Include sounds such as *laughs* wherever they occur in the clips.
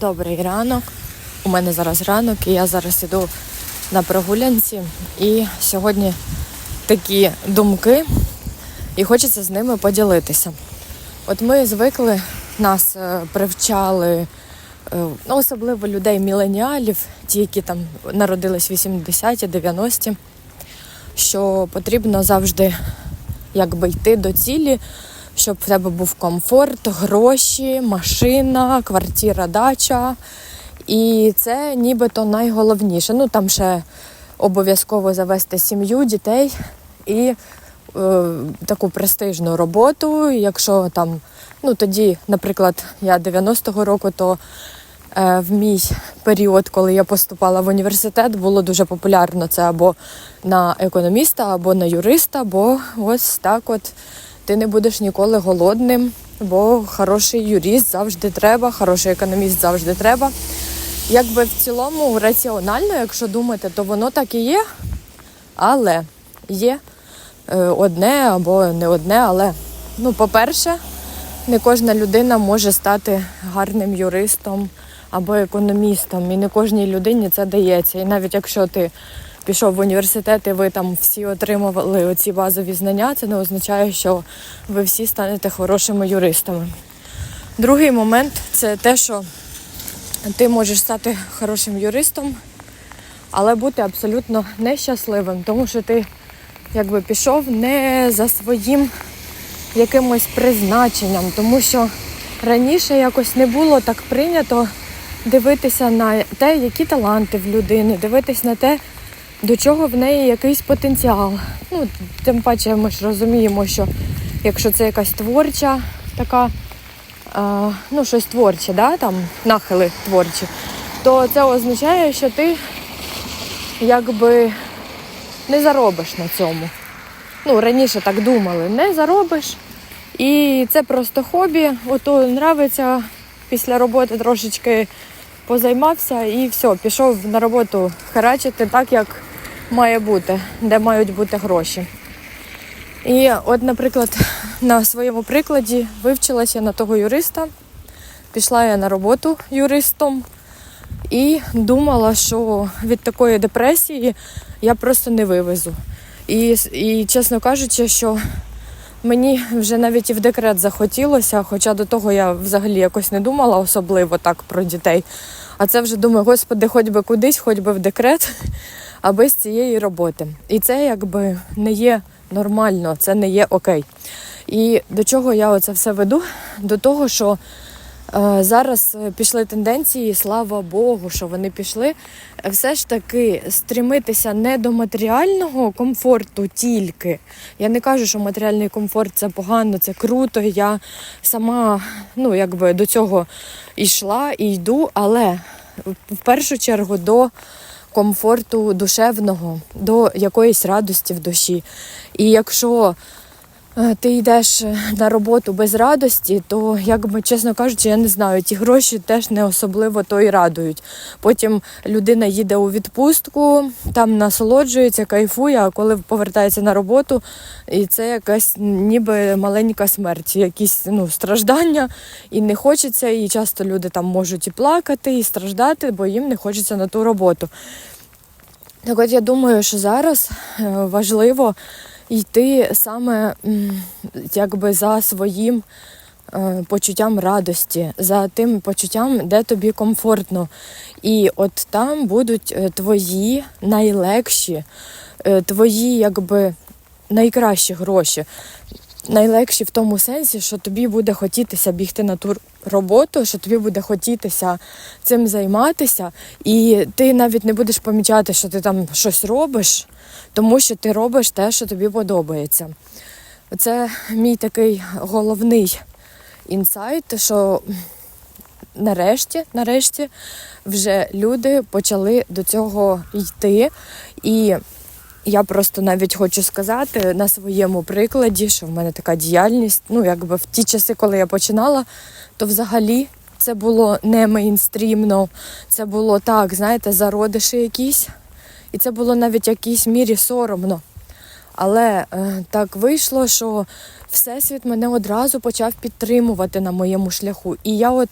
Добрий ранок. У мене зараз ранок, і я зараз іду на прогулянці. І сьогодні такі думки, і хочеться з ними поділитися. От ми звикли, нас е, привчали, е, ну, особливо людей міленіалів, ті, які там народились 80-ті, 90-ті, що потрібно завжди якби йти до цілі, щоб в тебе був комфорт, гроші, машина, квартира, дача. І це нібито найголовніше. Ну там ще обов'язково завести сім'ю, дітей і е, таку престижну роботу. Якщо там, ну тоді, наприклад, я 90-го року, то е, в мій період, коли я поступала в університет, було дуже популярно це або на економіста, або на юриста, бо ось так от ти не будеш ніколи голодним, бо хороший юрист завжди треба, хороший економіст завжди треба. Якби в цілому раціонально, якщо думати, то воно так і є, але є е, одне або не одне, але ну, по-перше, не кожна людина може стати гарним юристом або економістом, і не кожній людині це дається. І навіть якщо ти пішов в університет і ви там всі отримували оці базові знання, це не означає, що ви всі станете хорошими юристами. Другий момент це те, що ти можеш стати хорошим юристом, але бути абсолютно нещасливим, тому що ти якби пішов не за своїм якимось призначенням, тому що раніше якось не було так прийнято дивитися на те, які таланти в людини, дивитись на те, до чого в неї якийсь потенціал. Ну, тим паче ми ж розуміємо, що якщо це якась творча така а, ну, щось творче, да, там, нахили творчі, то це означає, що ти якби не заробиш на цьому. Ну, раніше так думали, не заробиш. І це просто хобі. Ото нравиться після роботи трошечки позаймався і все, пішов на роботу харачити так, як має бути, де мають бути гроші. І от, наприклад, на своєму прикладі вивчилася на того юриста, пішла я на роботу юристом і думала, що від такої депресії я просто не вивезу. І, і чесно кажучи, що мені вже навіть і в декрет захотілося, хоча до того я взагалі якось не думала особливо так про дітей. А це вже думаю, господи, хоч би кудись, хоч би в декрет, а без цієї роботи. І це якби не є нормально, це не є окей. І до чого я оце все веду? До того, що е, зараз пішли тенденції, слава Богу, що вони пішли. Все ж таки стрімитися не до матеріального комфорту тільки. Я не кажу, що матеріальний комфорт це погано, це круто. Я сама ну, якби до цього йшла і йду, але в першу чергу до комфорту душевного, до якоїсь радості в душі. І якщо ти йдеш на роботу без радості, то, якби, чесно кажучи, я не знаю, ті гроші теж не особливо то і радують. Потім людина їде у відпустку, там насолоджується, кайфує, а коли повертається на роботу, і це якась ніби маленька смерть, якісь ну, страждання, і не хочеться, і часто люди там можуть і плакати, і страждати, бо їм не хочеться на ту роботу. Так от я думаю, що зараз е, важливо йти саме якби за своїм е, почуттям радості, за тим почуттям, де тобі комфортно. І от там будуть е, твої найлегші, е, твої якби найкращі гроші. Найлегші в тому сенсі, що тобі буде хотітися бігти на ту роботу, що тобі буде хотітися цим займатися, і ти навіть не будеш помічати, що ти там щось робиш, тому що ти робиш те, що тобі подобається. Це мій такий головний інсайт, що нарешті, нарешті вже люди почали до цього йти. І я просто навіть хочу сказати на своєму прикладі, що в мене така діяльність. Ну, якби в ті часи, коли я починала, то взагалі це було не мейнстрімно, це було так, знаєте, зародиші якісь. І це було навіть в якійсь мірі соромно. Але е, так вийшло, що Всесвіт мене одразу почав підтримувати на моєму шляху. І я от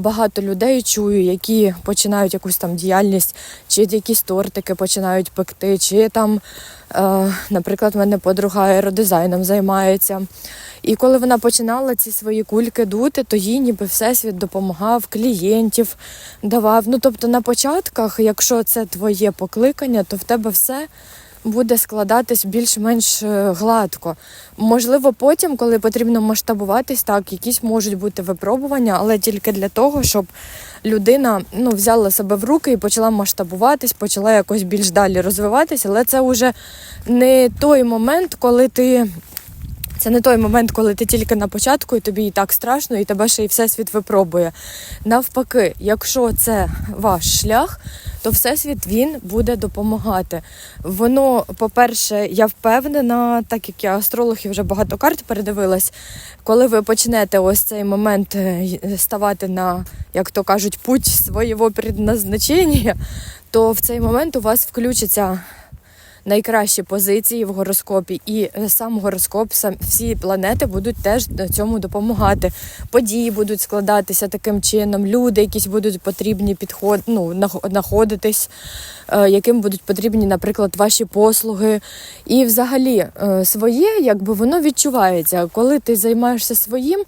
багато людей чую, які починають якусь там діяльність, чи якісь тортики починають пекти, чи там, е, наприклад, в мене подруга аеродизайном займається. І коли вона починала ці свої кульки дути, то їй ніби всесвіт допомагав, клієнтів давав. Ну тобто на початках, якщо це твоє покликання, то в тебе все буде складатись більш-менш е, гладко. Можливо, потім, коли потрібно масштабуватись, так, якісь можуть бути випробування, але тільки для того, щоб людина ну, взяла себе в руки і почала масштабуватись, почала якось більш далі розвиватися. Але це вже не той момент, коли ти. Це не той момент, коли ти тільки на початку, і тобі і так страшно, і тебе ще й всесвіт випробує. Навпаки, якщо це ваш шлях, то всесвіт він буде допомагати. Воно, по-перше, я впевнена, так як я астролог і вже багато карт передивилась, коли ви почнете ось цей момент е, ставати на, як то кажуть, путь свого предназначення, то в цей момент у вас включиться найкращі позиції в гороскопі, і е, сам гороскоп, сам всі планети будуть теж цьому допомагати. Події будуть складатися таким чином, люди, якісь будуть потрібні підход, ну, знаходитись, е, яким будуть потрібні, наприклад, ваші послуги. І взагалі е, своє, якби воно відчувається. Коли ти займаєшся своїм,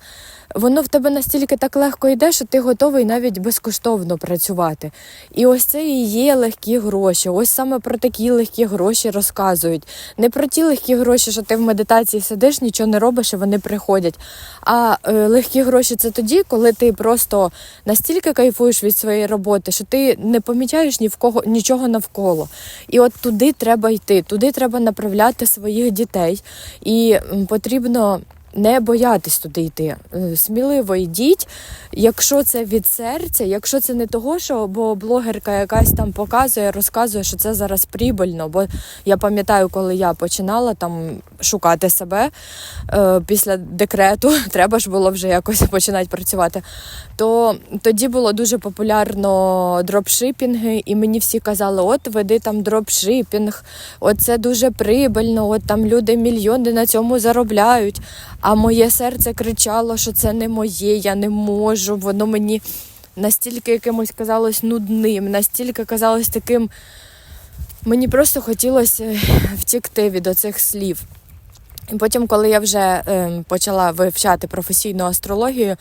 воно в тебе настільки так легко йде, що ти готовий навіть безкоштовно працювати. І ось це і є легкі гроші. Ось саме про такі легкі гроші розказують. Не про ті легкі гроші, що ти в медитації сидиш, нічого не робиш, і вони приходять. А е, легкі гроші це тоді, коли ти просто настільки кайфуєш від своєї роботи, що ти не помічаєш ні в кого нічого навколо. І от туди треба йти, туди треба направляти своїх дітей. І потрібно не боятись туди йти. Е, Сміливо йдіть, якщо це від серця, якщо це не того, що бо блогерка якась там показує, розказує, що це зараз прибильно. Бо я пам'ятаю, коли я починала там шукати себе е, після декрету, *laughs* треба ж було вже якось починати працювати. То тоді було дуже популярно дропшипінги, і мені всі казали: от веди там дропшипінг, от це дуже прибильно, от там люди мільйони на цьому заробляють. А моє серце кричало, що це не моє, я не можу. Воно мені настільки якимось казалось нудним, настільки казалось таким. Мені просто хотілося втікти від оцих слів. І потім, коли я вже е, почала вивчати професійну астрологію,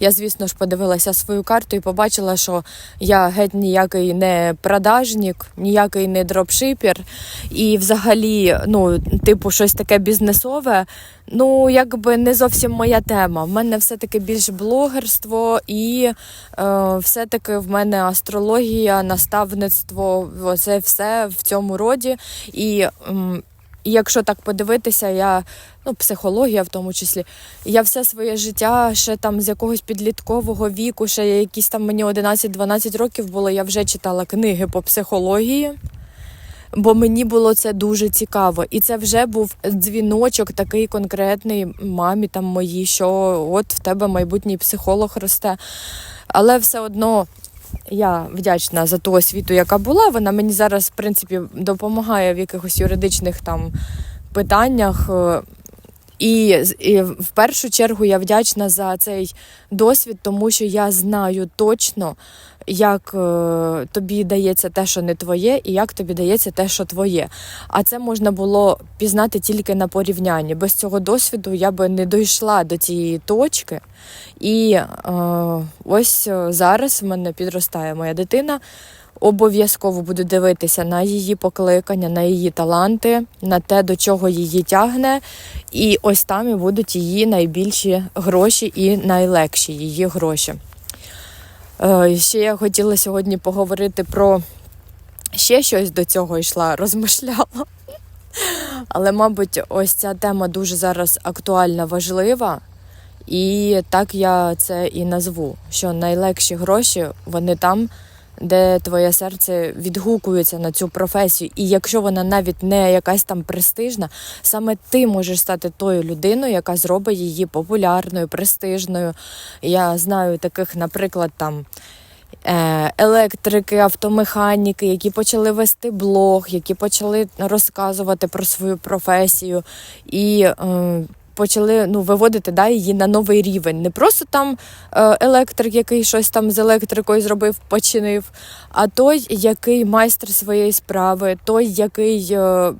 я, звісно ж, подивилася свою карту і побачила, що я геть ніякий не продажник, ніякий не дропшипер, і взагалі, ну, типу, щось таке бізнесове. Ну, якби не зовсім моя тема. В мене все-таки більш блогерство, і е, все-таки в мене астрологія, наставництво, це все в цьому роді. І м, і якщо так подивитися, я ну, психологія в тому числі, я все своє життя ще там з якогось підліткового віку, ще якісь там мені 11-12 років було, я вже читала книги по психології. Бо мені було це дуже цікаво, і це вже був дзвіночок такий конкретний мамі там моїй, що от в тебе майбутній психолог росте. Але все одно я вдячна за ту освіту, яка була. Вона мені зараз, в принципі, допомагає в якихось юридичних там питаннях. І, і в першу чергу я вдячна за цей досвід, тому що я знаю точно, як е, тобі дається те, що не твоє, і як тобі дається те, що твоє. А це можна було пізнати тільки на порівнянні. Без цього досвіду я би не дійшла до цієї точки. І е, ось е, зараз в мене підростає моя дитина. Обов'язково буду дивитися на її покликання, на її таланти, на те, до чого її тягне. І ось там і будуть її найбільші гроші і найлегші її гроші. Е, Ще я хотіла сьогодні поговорити про ще щось до цього йшла, розмишляла. Але, мабуть, ось ця тема дуже зараз актуальна, важлива. І так я це і назву: що найлегші гроші вони там, де твоє серце відгукується на цю професію. І якщо вона навіть не якась там престижна, саме ти можеш стати тою людиною, яка зробить її популярною, престижною. Я знаю таких, наприклад, там. е, Електрики, автомеханіки, які почали вести блог, які почали розказувати про свою професію. І е, почали ну, виводити да, її на новий рівень. Не просто там е, електрик, який щось там з електрикою зробив, починив, а той, який майстер своєї справи, той, який. Е,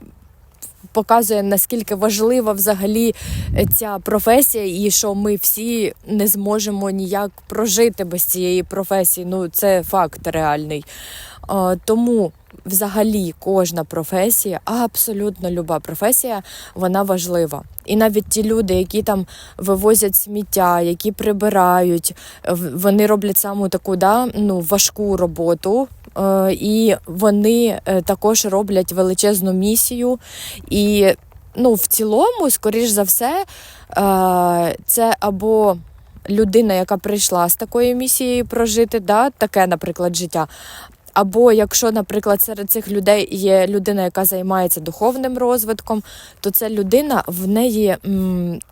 Показує наскільки важлива взагалі е, ця професія, і що ми всі не зможемо ніяк прожити без цієї професії. Ну це факт реальний. Тому взагалі кожна професія, абсолютно люба професія, вона важлива. І навіть ті люди, які там вивозять сміття, які прибирають, вони роблять саму таку да, ну, важку роботу. е, І вони е, також роблять величезну місію. І ну, в цілому, скоріш за все, е, це або людина, яка прийшла з такою місією прожити, да, таке, наприклад, життя. Або якщо, наприклад, серед цих людей є людина, яка займається духовним розвитком, то це людина в неї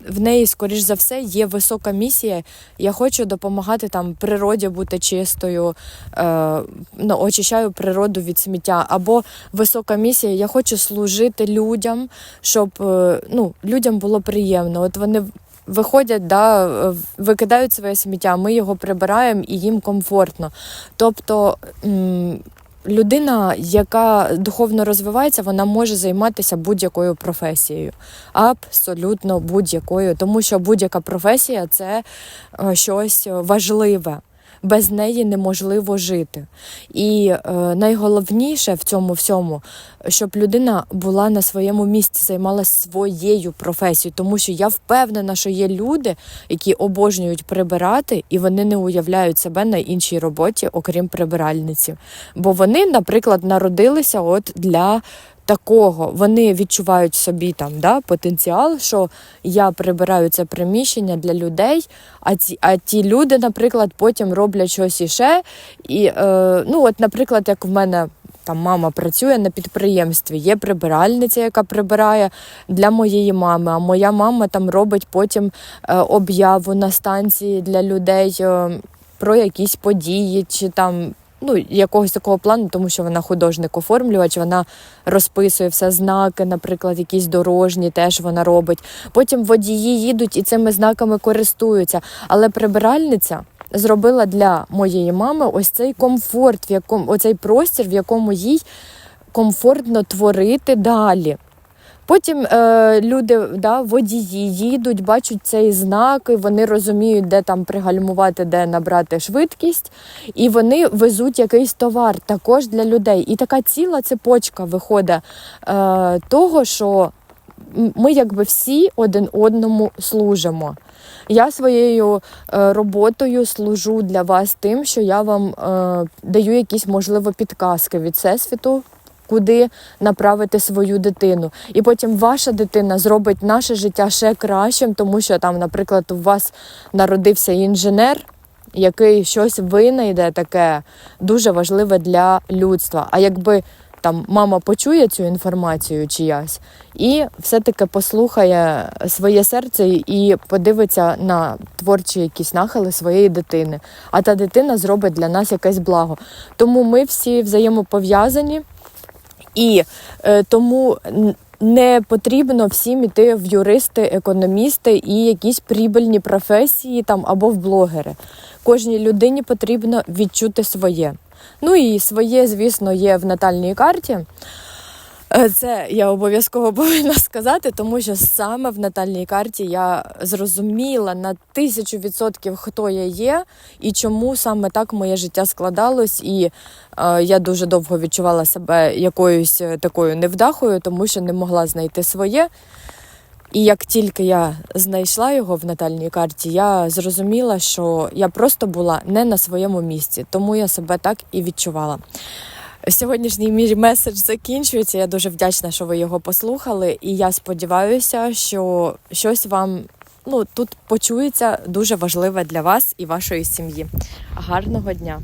в неї, скоріш за все, є висока місія. Я хочу допомагати там природі бути чистою, е, ну, очищаю природу від сміття. Або висока місія, я хочу служити людям, щоб е, ну, людям було приємно. От вони виходять, да, викидають своє сміття, ми його прибираємо і їм комфортно. Тобто людина, яка духовно розвивається, вона може займатися будь-якою професією. Абсолютно будь-якою, тому що будь-яка професія це е, щось важливе. Без неї неможливо жити. І е, найголовніше в цьому всьому, щоб людина була на своєму місці, займалася своєю професією, тому що я впевнена, що є люди, які обожнюють прибирати, і вони не уявляють себе на іншій роботі, окрім прибиральниці. Бо вони, наприклад, народилися от для. Такого вони відчувають собі там да, потенціал, що я прибираю це приміщення для людей, а ці, а ті люди, наприклад, потім роблять щось іще. І, е, ну, от, наприклад, як в мене там мама працює на підприємстві, є прибиральниця, яка прибирає для моєї мами. А моя мама там робить потім е, об'яву на станції для людей е, про якісь події чи там. Ну, якогось такого плану, тому що вона художник-оформлювач, вона розписує все знаки, наприклад, якісь дорожні, теж вона робить. Потім водії їдуть і цими знаками користуються. Але прибиральниця зробила для моєї мами ось цей комфорт, в якому оцей простір, в якому їй комфортно творити далі. Потім е, люди, да, водії їдуть, бачать цей знак, і вони розуміють, де там пригальмувати, де набрати швидкість, і вони везуть якийсь товар також для людей. І така ціла цепочка виходить е, того, що ми якби всі один одному служимо. Я своєю е, роботою служу для вас тим, що я вам е, даю якісь можливо підказки від всесвіту, куди направити свою дитину. І потім ваша дитина зробить наше життя ще кращим, тому що там, наприклад, у вас народився інженер. Який щось винайде таке дуже важливе для людства. А якби там мама почує цю інформацію чиясь і все-таки послухає своє серце і подивиться на творчі якісь нахили своєї дитини. А та дитина зробить для нас якесь благо. Тому ми всі взаємопов'язані. І е, тому не потрібно всім іти в юристи, економісти і якісь прибильні професії там або в блогери. Кожній людині потрібно відчути своє. Ну і своє, звісно, є в натальній карті. Е, Це я обов'язково *laughs* повинна сказати, тому що саме в натальній карті я зрозуміла на тисячу відсотків, хто я є і чому саме так моє життя складалось. І е, я дуже довго відчувала себе якоюсь е, такою невдахою, тому що не могла знайти своє. І як тільки я знайшла його в натальній карті, я зрозуміла, що я просто була не на своєму місці, тому я себе так і відчувала. Сьогоднішній мій меседж закінчується. Я дуже вдячна, що ви його послухали, і я сподіваюся, що щось вам ну, тут почується дуже важливе для вас і вашої сім'ї. Гарного дня!